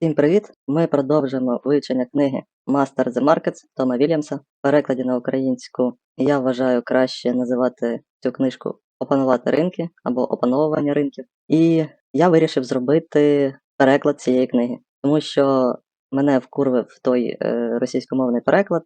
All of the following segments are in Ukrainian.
Всім привіт! Ми продовжимо вивчення книги Master the Markets Тома Вільямса в перекладі на українську. Я вважаю краще називати цю книжку Опанувати ринки або опановування ринків. І я вирішив зробити переклад цієї книги, тому що мене вкурвив той е, російськомовний переклад.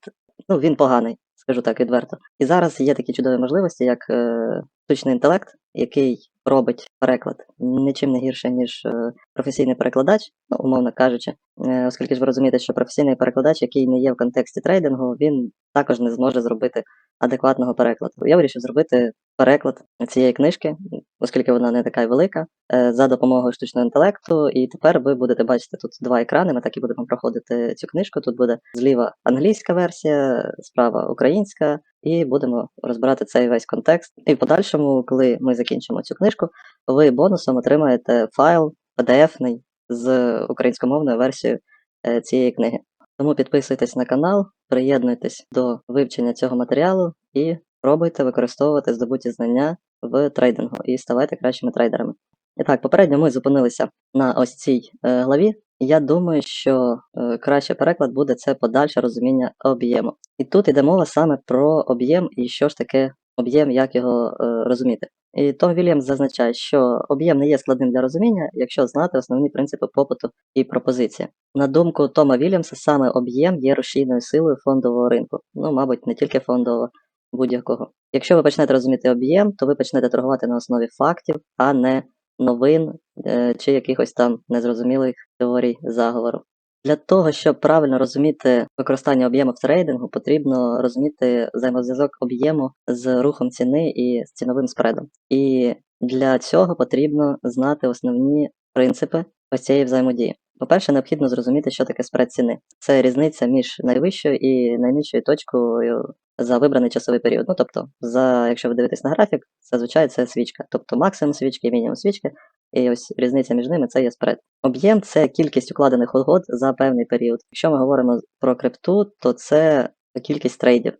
Ну, він поганий, скажу так відверто. І зараз є такі чудові можливості, як е, штучний інтелект, який робить переклад нічим не гірше, ніж е, професійний перекладач, ну, умовно кажучи, Е, оскільки ж ви розумієте, що професійний перекладач, який не є в контексті трейдингу, він також не зможе зробити адекватного перекладу. Я вирішив зробити переклад цієї книжки, оскільки вона не така велика, е, за допомогою штучного інтелекту. І тепер ви будете бачити тут два екрани. Ми так і будемо проходити цю книжку. Тут буде зліва англійська версія, справа українська, і будемо розбирати цей весь контекст. І в подальшому, коли ми закінчимо цю книжку, ви бонусом отримаєте файл PDF-ний з українськомовною версією е, цієї книги. Тому підписуйтесь на канал, приєднуйтесь до вивчення цього матеріалу і пробуйте використовувати здобуті знання в трейдингу і ставайте кращими трейдерами. І так, попередньо ми зупинилися на ось цій е, главі. Я думаю, що е, кращий переклад буде це подальше розуміння об'єму. І тут йде мова саме про об'єм і що ж таке об'єм, як його е, розуміти. І Том Вільямс зазначає, що об'єм не є складним для розуміння, якщо знати основні принципи попиту і пропозиції. На думку Тома Вільямса, саме об'єм є рушійною силою фондового ринку. Ну, мабуть, не тільки фондового, будь-якого. Якщо ви почнете розуміти об'єм, то ви почнете торгувати на основі фактів, а не новин е, чи якихось там незрозумілих теорій заговору. Для того, щоб правильно розуміти використання об'єму в трейдингу, потрібно розуміти взаємозв'язок об'єму з рухом ціни і з ціновим спредом. І для цього потрібно знати основні принципи ось цієї взаємодії. По-перше, необхідно зрозуміти, що таке спред ціни. Це різниця між найвищою і найнижчою точкою за вибраний часовий період. Ну тобто, за якщо ви дивитесь на графік, зазвичай це свічка, тобто максимум свічки мінімум свічки, і ось різниця між ними це є спред. Об'єм це кількість укладених угод за певний період. Якщо ми говоримо про крипту, то це кількість трейдів,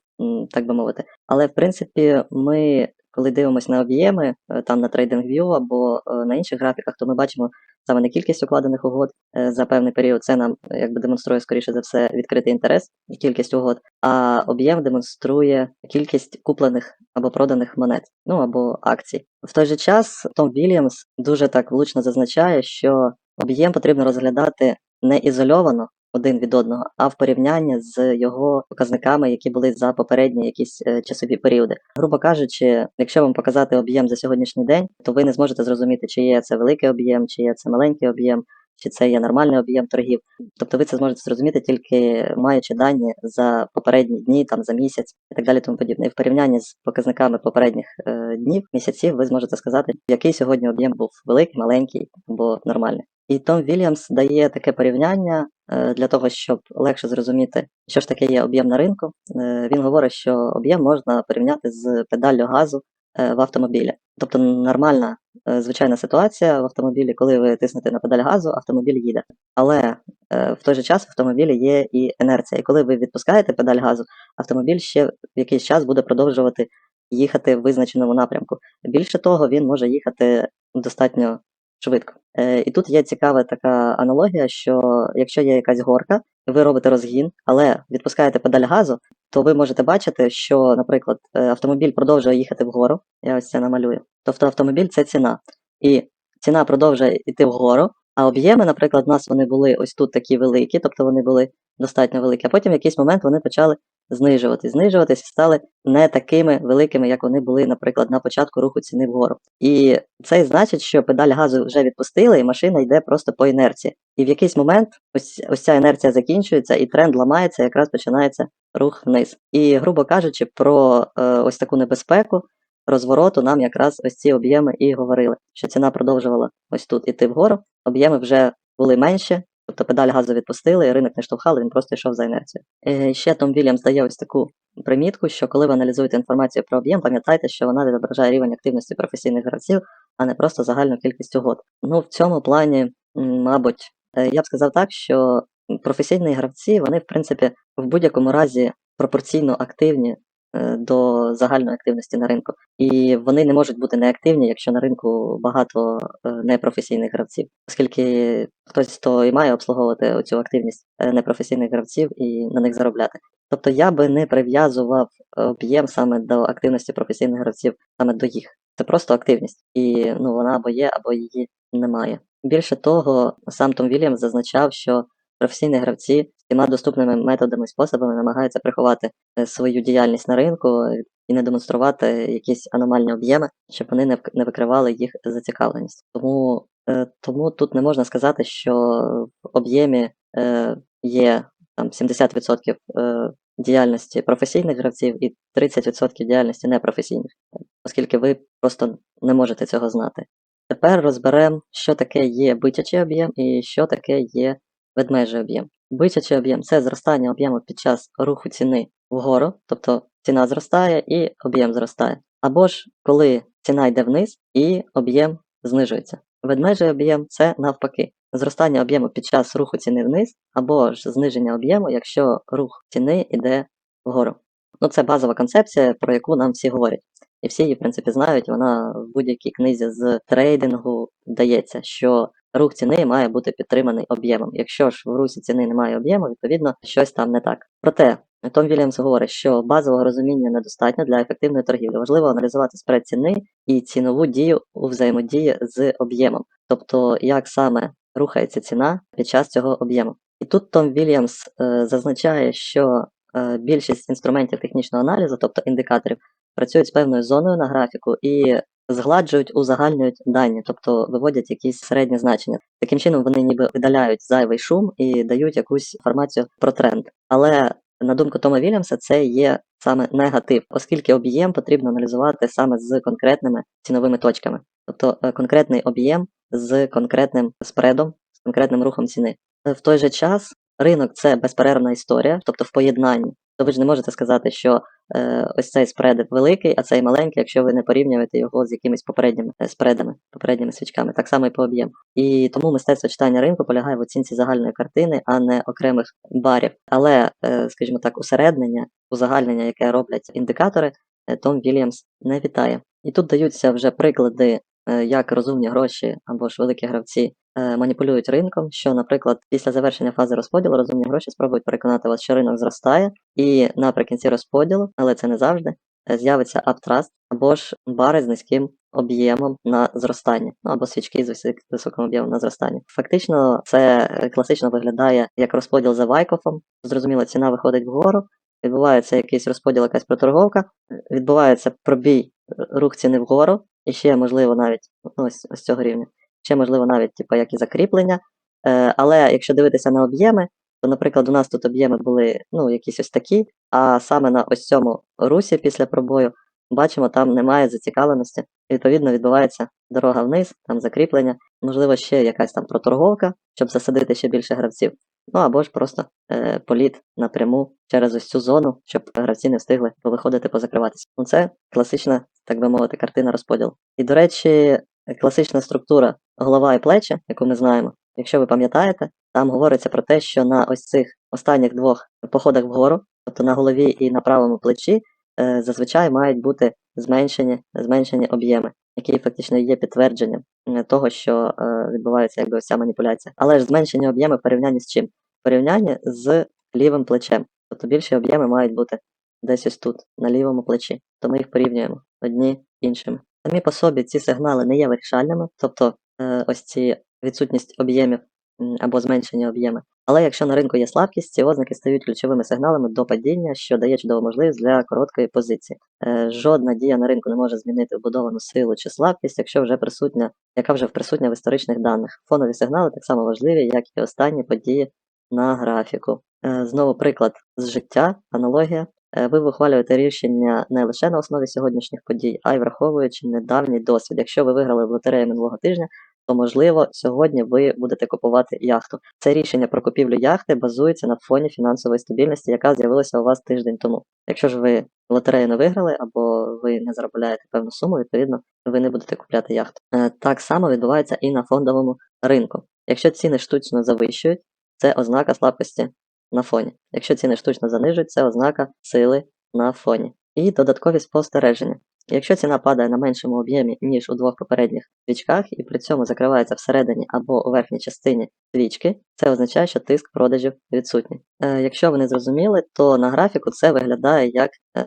так би мовити. Але в принципі, ми, коли дивимося на об'єми, е, там на TradingView або е, на інших графіках, то ми бачимо саме не кількість укладених угод е, за певний період. Це нам е, якби демонструє скоріше за все відкритий інтерес і кількість угод, а об'єм демонструє кількість куплених або проданих монет, ну або акцій. В той же час Том Вільямс дуже так влучно зазначає, що об'єм потрібно розглядати не ізольовано один від одного, а в порівнянні з його показниками, які були за попередні якісь е, часові періоди. Грубо кажучи, якщо вам показати об'єм за сьогоднішній день, то ви не зможете зрозуміти, чи є це великий об'єм, чи є це маленький об'єм, чи це є нормальний об'єм торгів. Тобто ви це зможете зрозуміти тільки маючи дані за попередні дні, там за місяць і так далі, тому подібне. І в порівнянні з показниками попередніх е, днів, місяців, ви зможете сказати, який сьогодні об'єм був великий, маленький або нормальний. І Том Вільямс дає таке порівняння е, для того, щоб легше зрозуміти, що ж таке є об'єм на ринку. Е, Він говорить, що об'єм можна порівняти з педаллю газу е, в автомобілі. Тобто нормальна звичайна ситуація в автомобілі, коли ви тиснете на педаль газу, автомобіль їде. Але в той же час в автомобілі є і інерція. І коли ви відпускаєте педаль газу, автомобіль ще в якийсь час буде продовжувати їхати в визначеному напрямку. Більше того, він може їхати достатньо швидко. Е, і тут є цікава така аналогія, що якщо є якась горка, ви робите розгін, але відпускаєте педаль газу, то ви можете бачити, що, наприклад, е, автомобіль продовжує їхати вгору. Я ось це намалюю. Тобто автомобіль це ціна. І ціна продовжує йти вгору, а об'єми, наприклад, у нас вони були ось тут такі великі, тобто вони були достатньо великі, а потім в якийсь момент вони почали знижуватись, знижуватись стали не такими великими, як вони були, наприклад, на початку руху ціни вгору. І це значить, що педаль газу вже відпустили, і машина йде просто по інерції. І в якийсь момент ось, ось ця інерція закінчується, і тренд ламається, якраз починається рух вниз. І, грубо кажучи, про е, ось таку небезпеку розвороту нам якраз ось ці об'єми і говорили, що ціна продовжувала ось тут іти вгору, об'єми вже були менші, тобто педаль газу відпустили, і ринок не штовхали, він просто йшов за інерцією. Е, ще Том Вільямс дає ось таку примітку, що коли ви аналізуєте інформацію про об'єм, пам'ятайте, що вона відображає рівень активності професійних гравців, а не просто загальну кількість угод. Ну, в цьому плані, мабуть, е, я б сказав так, що професійні гравці, вони, в принципі, в будь-якому разі пропорційно активні до загальної активності на ринку. І вони не можуть бути неактивні, якщо на ринку багато е, непрофесійних гравців, оскільки хтось то і має обслуговувати цю активність е, непрофесійних гравців і на них заробляти. Тобто я би не прив'язував об'єм саме до активності професійних гравців, саме до їх. Це просто активність, і ну вона або є, або її немає. Більше того, сам Том Вільямс зазначав, що професійні гравці всіма доступними методами і способами намагаються приховати е, свою діяльність на ринку і не демонструвати якісь аномальні об'єми, щоб вони не викривали їх зацікавленість. Тому, е, тому тут не можна сказати, що в об'ємі е, є там 70% е, діяльності професійних гравців і 30% діяльності непрофесійних, оскільки ви просто не можете цього знати. Тепер розберемо, що таке є бичачий об'єм і що таке є ведмежий об'єм. Бичачий об'єм це зростання об'єму під час руху ціни вгору, тобто ціна зростає і об'єм зростає. Або ж коли ціна йде вниз і об'єм знижується. Ведмежий об'єм це навпаки. Зростання об'єму під час руху ціни вниз, або ж зниження об'єму, якщо рух ціни йде вгору. Ну, це базова концепція, про яку нам всі говорять. І всі її, в принципі, знають, вона в будь-якій книзі з трейдингу дається, що рух ціни має бути підтриманий об'ємом. Якщо ж в русі ціни немає об'єму, відповідно щось там не так. Проте Том Вільямс говорить, що базового розуміння недостатньо для ефективної торгівлі. Важливо аналізувати спред ціни і цінову дію у взаємодії з об'ємом, тобто як саме рухається ціна під час цього об'єму. І тут Том Вільямс е, зазначає, що е, більшість інструментів технічного аналізу, тобто індикаторів, працюють з певною зоною на графіку і згладжують, узагальнюють дані, тобто виводять якісь середні значення. Таким чином вони ніби видаляють зайвий шум і дають якусь інформацію про тренд. Але на думку Тома Вільямса, це є саме негатив, оскільки об'єм потрібно аналізувати саме з конкретними ціновими точками, тобто е, конкретний об'єм з конкретним спредом, з конкретним рухом ціни. Е, В той же час ринок це безперервна історія, тобто в поєднанні. То ви ж не можете сказати, що е, ось цей спред великий, а цей маленький, якщо ви не порівнюєте його з якимись попередніми е, спредами, попередніми свічками, так само і по об'єму. І тому мистецтво читання ринку полягає в оцінці загальної картини, а не окремих барів. Але, е, скажімо так, усереднення, узагальнення, яке роблять індикатори, е, Том Вільямс не вітає. І тут даються вже приклади, е, як розумні гроші або ж великі гравці маніпулюють ринком, що, наприклад, після завершення фази розподілу розумні гроші спробують переконати вас, що ринок зростає, і наприкінці розподілу, але це не завжди, е, з'явиться аптраст або ж бари з низьким об'ємом на зростання, ну або свічки з висок- високим об'ємом на зростання. Фактично, це е, класично виглядає як розподіл за Вайкофом. Зрозуміло, ціна виходить вгору, відбувається якийсь розподіл, якась проторговка, е, відбувається пробій, е, рух ціни вгору, і ще можливо навіть ну, ось, ось цього рівня. Ще можливо навіть типу, як і закріплення. Е, але якщо дивитися на об'єми, то, наприклад, у нас тут об'єми були ну, якісь ось такі, а саме на ось цьому русі після пробою, бачимо, там немає зацікавленості. Відповідно, відбувається дорога вниз, там закріплення, можливо, ще якась там проторговка, щоб засадити ще більше гравців. Ну або ж просто е, політ напряму через ось цю зону, щоб гравці не встигли повиходити, позакриватися. Ну це класична, так би мовити, картина розподілу. І, до речі, класична структура голова і плечі, яку ми знаємо, якщо ви пам'ятаєте, там говориться про те, що на ось цих останніх двох походах вгору, тобто на голові і на правому плечі, е, зазвичай мають бути зменшені, зменшені об'єми, які фактично є підтвердженням е, того, що е, відбувається якби ось маніпуляція. Але ж зменшені об'єми в порівнянні з чим? В порівнянні з лівим плечем. Тобто більші об'єми мають бути десь ось тут, на лівому плечі. То ми їх порівнюємо одні іншими. Самі по собі ці сигнали не є вирішальними, тобто е, ось ці відсутність об'ємів або зменшення об'єми. Але якщо на ринку є слабкість, ці ознаки стають ключовими сигналами до падіння, що дає чудову можливість для короткої позиції. Е, жодна дія на ринку не може змінити вбудовану силу чи слабкість, якщо вже присутня, яка вже присутня в історичних даних. Фонові сигнали так само важливі, як і останні події на графіку. Е, знову приклад з життя, аналогія. Е, Ви ухвалюєте рішення не лише на основі сьогоднішніх подій, а й враховуючи недавній досвід. Якщо ви виграли в лотерею минулого тижня, то можливо сьогодні ви будете купувати яхту. Це рішення про купівлю яхти базується на фоні фінансової стабільності, яка з'явилася у вас тиждень тому. Якщо ж ви лотерею не виграли або ви не заробляєте певну суму, відповідно ви не будете купляти яхту. Е, Так само відбувається і на фондовому ринку. Якщо ціни штучно завищують, це ознака слабкості на фоні. Якщо ціни штучно занижують, це ознака сили на фоні. І додаткові спостереження. Якщо ціна падає на меншому об'ємі, ніж у двох попередніх свічках, і при цьому закривається всередині або у верхній частині свічки, це означає, що тиск продажів відсутній. Е, якщо ви не зрозуміли, то на графіку це виглядає як е,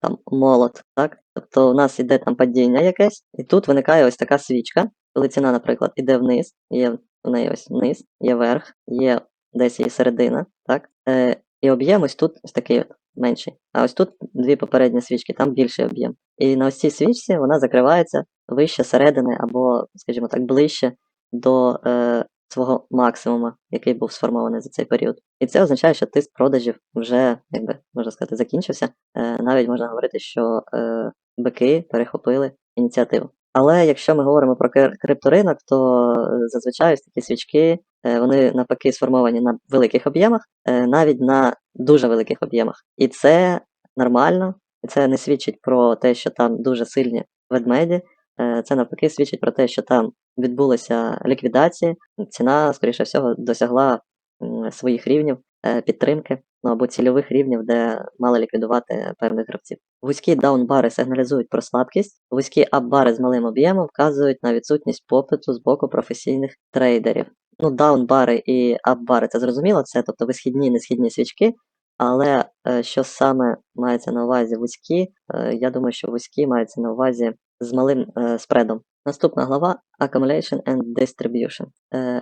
там молот. Так? Тобто у нас іде там падіння якесь, і тут виникає ось така свічка, коли ціна, наприклад, іде вниз, є в неї ось вниз, є верх, є десь її середина, так? Е, і об'єм ось тут ось такий от менший. А ось тут дві попередні свічки, там більший об'єм. І на ось цій свічці вона закривається вище середини, або, скажімо так, ближче до е, свого максимуму, який був сформований за цей період. І це означає, що тиск продажів вже, якби можна сказати, закінчився. Е, навіть можна говорити, що е, бики перехопили ініціативу. Але якщо ми говоримо про крипторинок, то е, зазвичай ось такі свічки е, вони навпаки сформовані на великих об'ємах, е, навіть на дуже великих об'ємах. І це нормально, це не свідчить про те, що там дуже сильні ведмеді. Це навпаки свідчить про те, що там відбулася ліквідація, ціна, скоріше всього, досягла своїх рівнів підтримки, ну або цільових рівнів, де мали ліквідувати певних гравців. Вузькі даунбари сигналізують про слабкість, вузькі апбари з малим об'ємом вказують на відсутність попиту з боку професійних трейдерів. Ну, даунбари і апбари це зрозуміло, це тобто висхідні і несхідні свічки. Але е, що саме мається на увазі вузькі, е, я думаю, що вузькі мається на увазі з малим е, спредом. Наступна глава Accumulation and Distribution.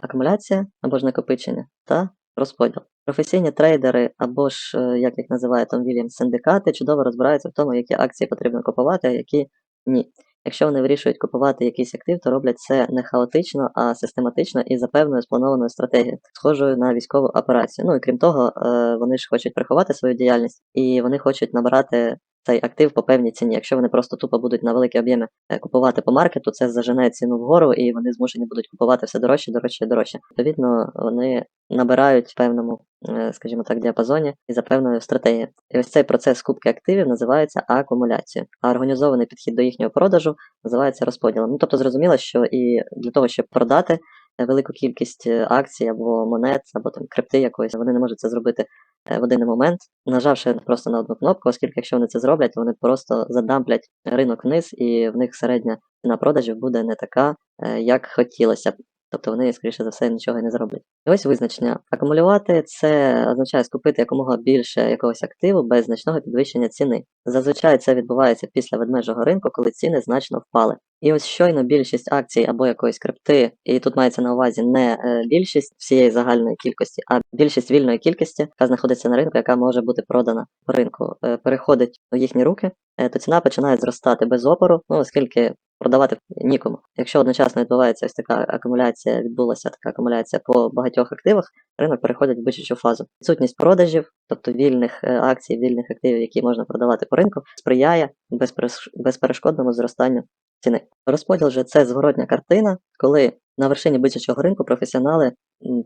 Акумуляція або ж накопичення та розподіл. Професійні трейдери або ж, е, як їх називає Том Вільямс, синдикати, чудово розбираються в тому, які акції потрібно купувати, а які ні. Якщо вони вирішують купувати якийсь актив, то роблять це не хаотично, а систематично і за певною спланованою стратегією, схожою на військову операцію. Ну і крім того, е, вони ж хочуть приховати свою діяльність і вони хочуть набирати цей актив по певній ціні. Якщо вони просто тупо будуть на великі об'єми е, купувати по маркету, це зажене ціну вгору, і вони змушені будуть купувати все дорожче, дорожче дорожче. Відповідно, вони набирають в певному, е, скажімо так, діапазоні і за певною стратегією. І ось цей процес скупки активів називається акумуляцією, а організований підхід до їхнього продажу називається розподілом. Ну тобто зрозуміло, що і для того, щоб продати е, велику кількість акцій або монет, або там крипти якоїсь, вони не можуть це зробити в один момент, нажавши просто на одну кнопку, оскільки якщо вони це зроблять, вони просто задамплять ринок вниз, і в них середня ціна продажів буде не така, е, як хотілося б. Тобто вони, скоріше за все, нічого не зроблять. І ось визначення. Акумулювати це означає скупити якомога більше якогось активу без значного підвищення ціни. Зазвичай це відбувається після ведмежого ринку, коли ціни значно впали. І ось щойно більшість акцій або якоїсь крипти, і тут мається на увазі не е, більшість всієї загальної кількості, а більшість вільної кількості, яка знаходиться на ринку, яка може бути продана по ринку, е, переходить у їхні руки, е, то ціна починає зростати без опору, ну оскільки продавати нікому. Якщо одночасно відбувається ось така акумуляція, відбулася така акумуляція по багатьох активах, ринок переходить в бичачу фазу. Відсутність продажів, тобто вільних акцій, вільних активів, які можна продавати по ринку, сприяє безпереш- безперешкодному зростанню ціни. Розподіл же це зворотня картина, коли на вершині бичачого ринку професіонали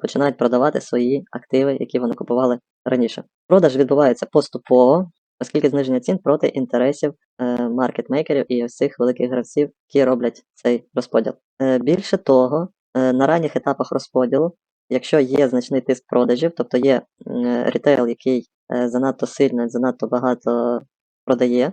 починають продавати свої активи, які вони купували раніше. Продаж відбувається поступово, оскільки зниження цін проти інтересів е, маркетмейкерів і ось цих великих гравців, які роблять цей розподіл. Е, більше того, е, на ранніх етапах розподілу, якщо є значний тиск продажів, тобто є рітейл, який занадто сильно, занадто багато продає,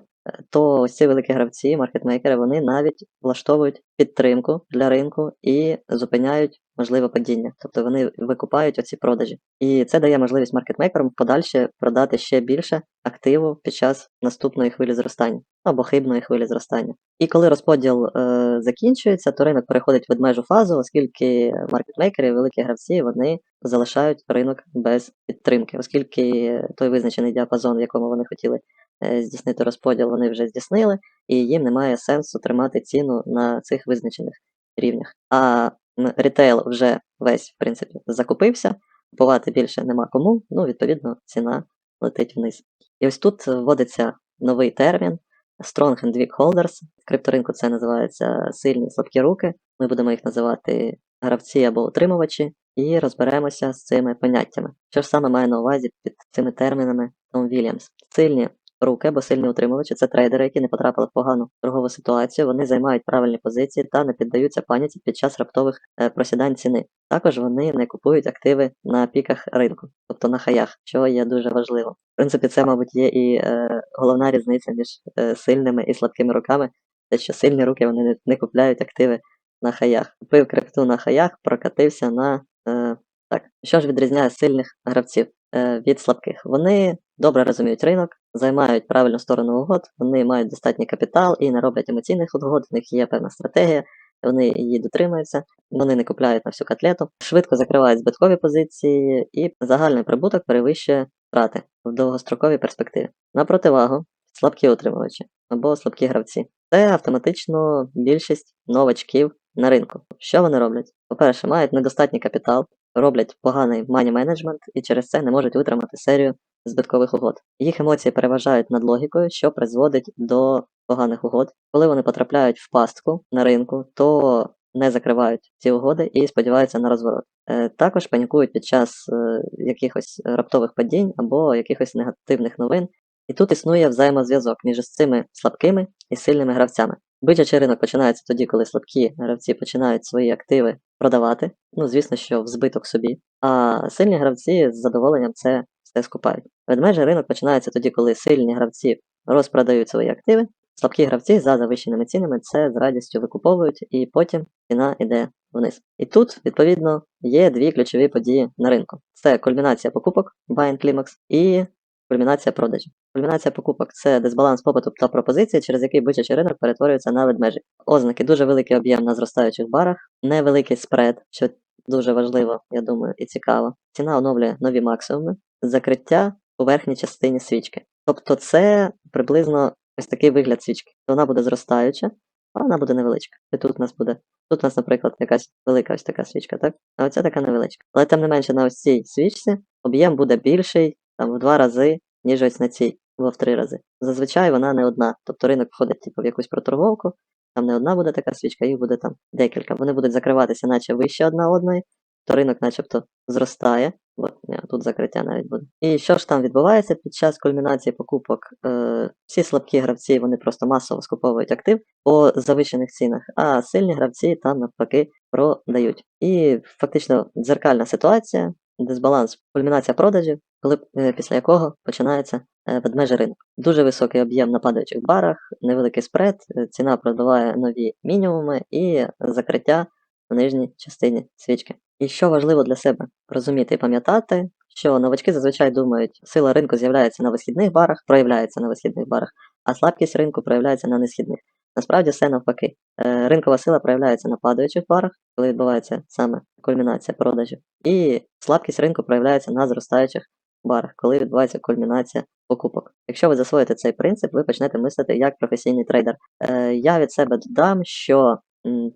то ось ці великі гравці, маркетмейкери, вони навіть влаштовують підтримку для ринку і зупиняють можливе падіння. Тобто вони викупають оці продажі. І це дає можливість маркетмейкерам подальше продати ще більше активу під час наступної хвилі зростання або хибної хвилі зростання. І коли розподіл е, закінчується, то ринок переходить в ведмежу фазу, оскільки маркетмейкери, великі гравці, вони залишають ринок без підтримки, оскільки той визначений діапазон, в якому вони хотіли здійснити розподіл, вони вже здійснили, і їм немає сенсу тримати ціну на цих визначених рівнях. А м, рітейл вже весь, в принципі, закупився, купувати більше нема кому, ну, відповідно, ціна летить вниз. І ось тут вводиться новий термін Strong and Weak Holders. В крипторинку це називається сильні слабкі руки. Ми будемо їх називати гравці або утримувачі, і розберемося з цими поняттями. Що ж саме має на увазі під цими термінами Том Вільямс? Сильні руки або сильні утримувачі це трейдери, які не потрапили в погану торгову ситуацію. Вони займають правильні позиції та не піддаються паніці під час раптових е, просідань ціни. Також вони не купують активи на піках ринку, тобто на хаях, що є дуже важливо. В принципі, це, мабуть, є і е, головна різниця між е, сильними і слабкими руками, те, що сильні руки вони не, не купляють активи на хаях. Купив крипту на хаях, прокатився на е, так. Що ж відрізняє сильних гравців е, від слабких? Вони добре розуміють ринок, займають правильну сторону угод, вони мають достатній капітал і не роблять емоційних угод, у них є певна стратегія, вони її дотримуються, вони не купляють на всю котлету, швидко закривають збиткові позиції, і загальний прибуток перевищує втрати в довгостроковій перспективі. На противагу, слабкі утримувачі або слабкі гравці. Це автоматично більшість новачків на ринку. Що вони роблять? По-перше, мають недостатній капітал, роблять поганий мані менеджмент і через це не можуть витримати серію збиткових угод. Їх емоції переважають над логікою, що призводить до поганих угод. Коли вони потрапляють в пастку на ринку, то не закривають ці угоди і сподіваються на розворот. Е, Також панікують під час е, якихось раптових падінь або якихось негативних новин. І тут існує взаємозв'язок між цими слабкими і сильними гравцями. Бичачий ринок починається тоді, коли слабкі гравці починають свої активи продавати. Ну, звісно, що в збиток собі. А сильні гравці з задоволенням це все скупають. Ведмежий ринок починається тоді, коли сильні гравці розпродають свої активи, слабкі гравці за завищеними цінами це з радістю викуповують, і потім ціна йде вниз. І тут, відповідно, є дві ключові події на ринку: це кульмінація покупок Buy and Climax і кульмінація продажів. Кульмінація покупок це дисбаланс попиту та пропозиції, через який бичачий ринок перетворюється на ведмежий. Ознаки дуже великий об'єм на зростаючих барах, невеликий спред, що дуже важливо, я думаю, і цікаво. Ціна оновлює нові максимуми, закриття у верхній частині свічки. Тобто це приблизно ось такий вигляд свічки. Вона буде зростаюча, а вона буде невеличка. І тут у нас буде. Тут у нас, наприклад, якась велика ось така свічка, так? А оця така невеличка. Але тим не менше на ось цій свічці об'єм буде більший там в два рази, ніж ось на цій, або в три рази. Зазвичай вона не одна. Тобто ринок входить типу, в якусь проторговку, там не одна буде така свічка, їх буде там декілька. Вони будуть закриватися, наче вище одна одної, то ринок начебто зростає. От, ні, тут закриття навіть буде. І що ж там відбувається під час кульмінації покупок? Е, всі слабкі гравці вони просто масово скуповують актив по завищених цінах, а сильні гравці там навпаки продають. І фактично дзеркальна ситуація, дисбаланс, кульмінація продажів, коли е, після якого починається е, ведмежий ринок. Дуже високий об'єм на падаючих барах, невеликий спред, е, ціна продаває нові мінімуми і закриття в нижній частині свічки. І що важливо для себе розуміти і пам'ятати, що новачки зазвичай думають, сила ринку з'являється на висхідних барах, проявляється на висхідних барах, а слабкість ринку проявляється на несхідних. Насправді все навпаки. Е, Ринкова сила проявляється на падаючих барах, коли відбувається саме кульмінація продажів, і слабкість ринку проявляється на зростаючих барах, коли відбувається кульмінація покупок. Якщо ви засвоїте цей принцип, ви почнете мислити як професійний трейдер. Е, Я від себе додам, що,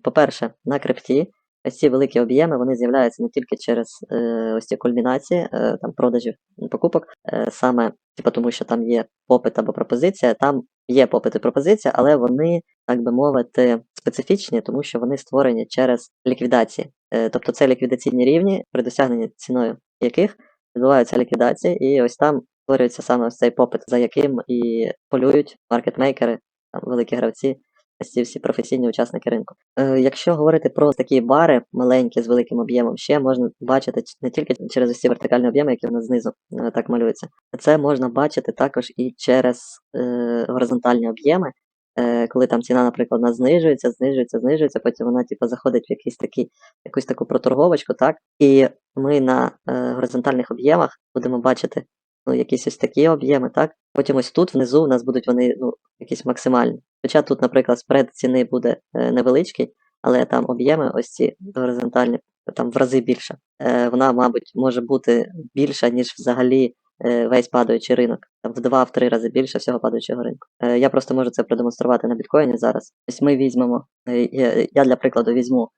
по-перше, на крипті ось ці великі об'єми вони з'являються не тільки через е, ось ці кульмінації е, там продажів покупок, е, саме типу, тому, що там є попит або пропозиція, там є попит і пропозиція, але вони, так би мовити, специфічні, тому що вони створені через ліквідації. Е, тобто це ліквідаційні рівні, при досягненні ціною яких відбуваються ліквідації, і ось там створюється саме ось цей попит, за яким і полюють маркетмейкери, там, великі гравці, ці всі професійні учасники ринку. Е, якщо говорити про такі бари маленькі з великим об'ємом, ще можна бачити не тільки через ці вертикальні об'єми, які у нас знизу е, так малюються. Це можна бачити також і через е, горизонтальні об'єми. Е, коли там ціна, наприклад, вона знижується, знижується, знижується, потім вона типу, заходить в якийсь такий, якусь таку проторговочку, так? І ми на е, горизонтальних об'ємах будемо бачити ну, якісь ось такі об'єми, так? Потім ось тут внизу у нас будуть вони ну, якісь максимальні. Хоча тут, наприклад, спред ціни буде е, невеличкий, але там об'єми ось ці горизонтальні, там в рази більше. Е, вона, мабуть, може бути більша, ніж взагалі е, весь падаючий ринок. В 2-3 рази більше всього падаючого ринку. Я просто можу це продемонструвати на біткоїні зараз. Ось ми візьмемо, я, для прикладу візьму,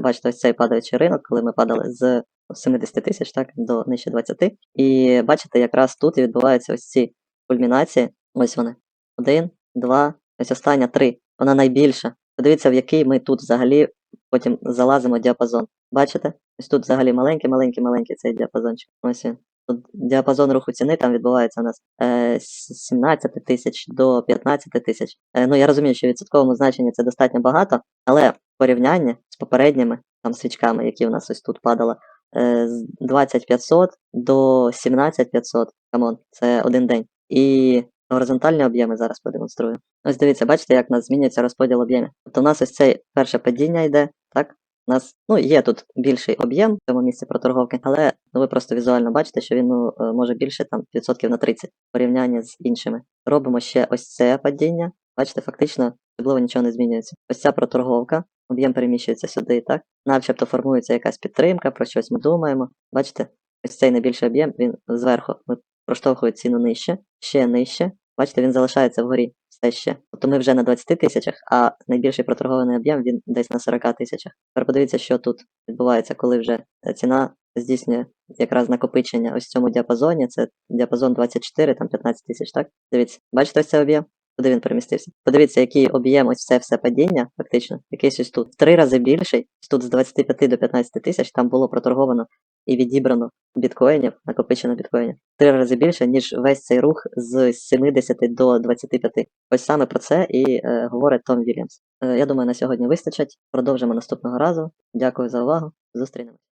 бачите, ось цей падаючий ринок, коли ми падали з 70 тисяч так, до нижче 20. І бачите, якраз тут відбуваються ось ці кульмінації. Ось вони. Один, два, ось остання три. Вона найбільша. Подивіться, в який ми тут взагалі потім залазимо діапазон. Бачите? Ось тут взагалі маленький, маленький, маленький цей діапазончик. Ось він. Тут діапазон руху ціни там відбувається у нас е, з 17 тисяч до 15 тисяч. Е, ну я розумію, що в відсотковому значенні це достатньо багато, але в порівнянні з попередніми там свічками, які у нас ось тут падали, з 20500 до 17500, камон, це один день. І горизонтальні об'єми зараз продемонструю. Ось дивіться, бачите, як у нас змінюється розподіл об'ємів. Тобто у нас ось це перше падіння йде, так? У нас ну, є тут більший об'єм в цьому місці проторговки, але ну, ви просто візуально бачите, що він ну, е, може більше там відсотків на 30 в порівнянні з іншими. Робимо ще ось це падіння. Бачите, фактично особливо нічого не змінюється. Ось ця проторговка, об'єм переміщується сюди, так? Начебто формується якась підтримка, про щось ми думаємо. Бачите, ось цей найбільший об'єм, він зверху ми проштовхує ціну нижче, ще нижче. Бачите, він залишається вгорі все ще. Тобто ми вже на 20 тисячах, а найбільший проторгований об'єм він десь на 40 тисячах. Тепер подивіться, що тут відбувається, коли вже е, ціна здійснює якраз накопичення ось в цьому діапазоні. Це діапазон 24, там 15 тисяч, так? Дивіться, бачите ось цей об'єм? Куди він перемістився? Подивіться, який об'єм ось це все падіння, фактично, якийсь ось тут. Три рази більший. Тут з 25 до 15 тисяч там було проторговано і відібрано біткоїнів, накопичено біткоїнів. Три рази більше, ніж весь цей рух з 70 до 25. Ось саме про це і е, говорить Том Вільямс. Е, я думаю, на сьогодні вистачить. Продовжимо наступного разу. Дякую за увагу. Зустрінемось.